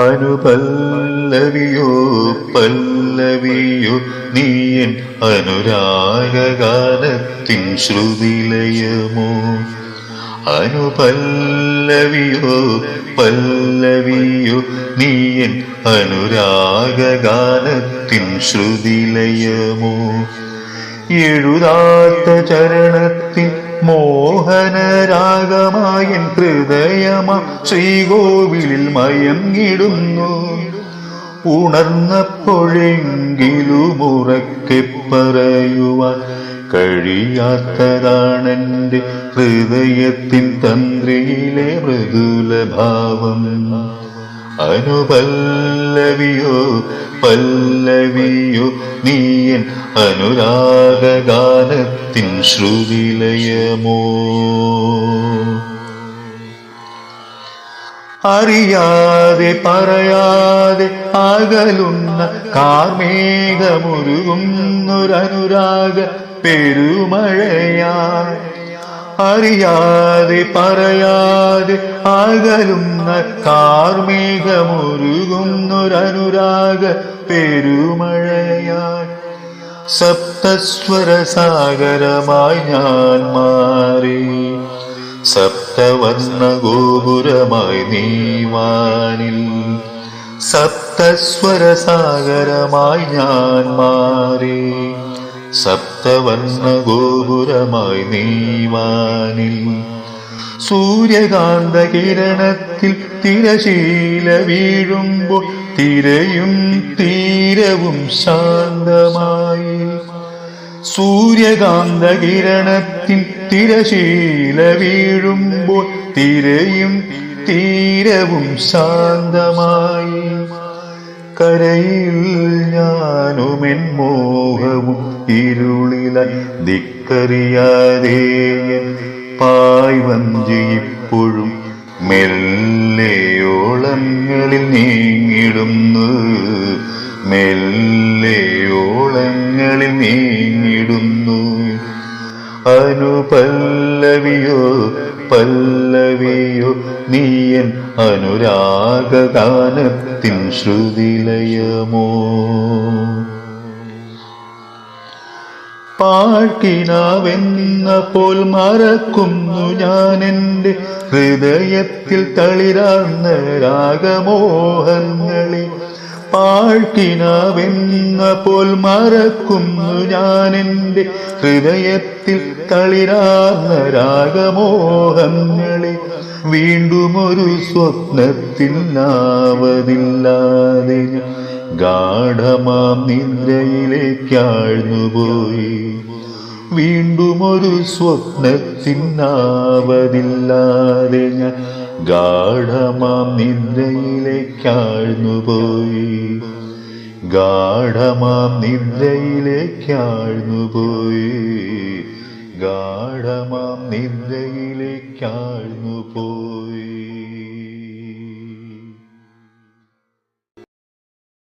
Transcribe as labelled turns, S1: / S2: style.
S1: അനുപല്ലവിയോ പല്ലവിയോ നീയൻ അനുരാഗഗാനത്തിൻ ശ്രുതിലയമോ? അനുപല്ലവിയോ പല്ലവിയോ നീയൻ അനുരാഗഗാനത്തിൻ ശ്രുതിലയമോ? എഴുതാത്ത ചരണത്തിൽ മോഹനരാഗമായൻ ഹൃദയമ ശ്രീകോവിലിൽ മയങ്ങിടുന്നു. ഉണർന്നപ്പോഴെങ്കിലും ഉറക്കെ പറയുവാൻ കഴിയാത്തതാണെന്റെ ഹൃദയത്തിൻ തന്ത്രിയിലെ മൃദുലഭാവം. അനുപല്ലവിയോ പല്ലവിയോ നീയൻ അനുരാഗാനത്തിൻ ശ്രുതിലയമോ. അറിയാതെ പറയാതെ അകലുന്ന കാർമേഘമുരുകുന്നൊരനുരാഗ പെരുമഴയായി അറിയാതെ പറയാതെ അകലുന്ന കാർമേഘമുരുകുന്നൊരനുരാഗ പെരുമഴയായി സപ്തസ്വരസാഗരമായി ഞാൻ മാറി. സപ്തവർണ ഗോപുരമായി നീവാനിൽ സപ്തസ്വരസാഗരമായി ഞാൻ മാറി. സപ്തവർണ ഗോപുരമായി നീവാനിൽ. സൂര്യകാന്ത കിരണത്തിൽ തിരശീല വീഴുമ്പോൾ തിരയും തീരവും ശാന്തമായി. സൂര്യകാന്ത കിരണത്തിൽ തിരശീല വീഴുമ്പോൾ തിരയും തീരവും ശാന്തമായി. കരയിൽ ഞാനുമെൻ മോഹവും ഇരുളില ദിക്കറിയാതെ പായ് വഞ്ചി ഇപ്പോഴും മെല്ലെയോളങ്ങളിൽ നീങ്ങിടുന്നു. മെല്ലെയോളങ്ങളിൽ നീങ്ങിടുന്നു. അനുപല്ലവിയോ പല്ലവിയോ നീയൻ അനുരാഗാനത്തിൻ ശ്രുതിലയമോ? പാഴ്ക്കിനാവെന്ന പോൽ മറക്കുന്നു ഞാൻ എന്റെ ഹൃദയത്തിൽ തളിരാർന്ന രാഗമോഹങ്ങളെ പാഴ്ക്കിനാവെന്ന പോൽ മറക്കുന്നു ഞാൻ എന്റെ ഹൃദയത്തിൽ തളിരാർന്ന രാഗമോഹങ്ങളെ. വീണ്ടും ഒരു സ്വപ്നത്തിൽ നാവതില്ലാതെ ഞാൻ ഗാഠമാം നിദ്രയിലേക്കാഴ്ന്നുപോയി വീണ്ടും ഒരു സ്വപ്നത്തിനാവതില്ലാതെ ഞാൻ ഗാഠമാം നിദ്രയിലേക്കാഴ്ന്നുപോയി. ഗാഠമാം നിദ്രയിലേക്കാഴ്ന്നുപോയി. ഗാഠമാം നിദ്രയിലേക്കാഴ്ന്നുപോയി.